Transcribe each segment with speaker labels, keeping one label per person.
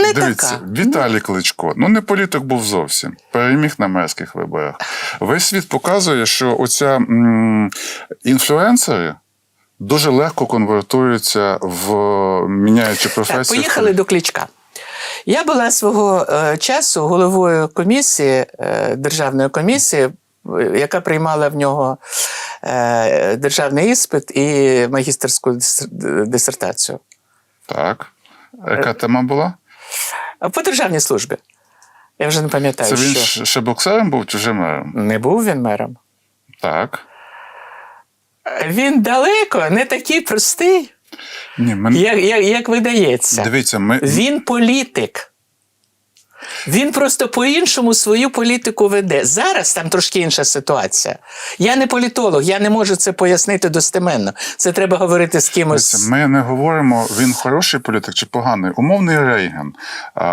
Speaker 1: Не
Speaker 2: Дивіться,
Speaker 1: така.
Speaker 2: Віталій Кличко, ну не політик був зовсім. Переміг на мерських виборах. Весь світ показує, що оця м, інфлюенсери дуже легко конвертуються в міняючи
Speaker 1: Так,
Speaker 2: професію.
Speaker 1: поїхали до Кличка. Я була свого е, часу головою комісії, е, державної комісії, е, яка приймала в нього е, державний іспит і магістерську дис- дисертацію.
Speaker 2: Так. Яка тема була?
Speaker 1: По державній службі. Я вже не пам'ятаю,
Speaker 2: Це він
Speaker 1: що.
Speaker 2: ще боксером був чи вже мером?
Speaker 1: Не був він мером.
Speaker 2: Так.
Speaker 1: Він далеко не такий простий,
Speaker 2: Ні, ми...
Speaker 1: як, як, як видається.
Speaker 2: Дивіться, ми,
Speaker 1: Він політик. Він просто по-іншому свою політику веде. Зараз там трошки інша ситуація. Я не політолог, я не можу це пояснити достеменно. Це треба говорити з кимось.
Speaker 2: Ми не говоримо, він хороший політик чи поганий. Умовний Рейган, а,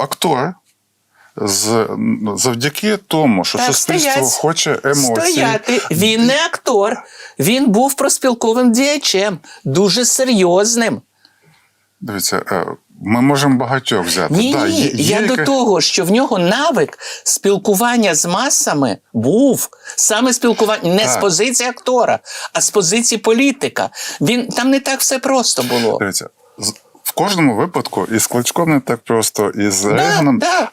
Speaker 2: актор. З, завдяки тому, що
Speaker 1: Так,
Speaker 2: суспільство
Speaker 1: стоять.
Speaker 2: хоче емоцій.
Speaker 1: Стояти. Він не актор. Він був проспілковим діячем, дуже серйозним.
Speaker 2: Дивіться, е, ми можемо багатьох взяти.
Speaker 1: Ні,
Speaker 2: Да,
Speaker 1: ні,
Speaker 2: є- є
Speaker 1: я до того, що в нього навик спілкування з масами був саме спілкування не з позиції актора, а з позиції політика. Він там не так все просто було.
Speaker 2: Дивіться, в кожному випадку із Кличком не так просто, і з
Speaker 1: Да,
Speaker 2: Реганом.
Speaker 1: да.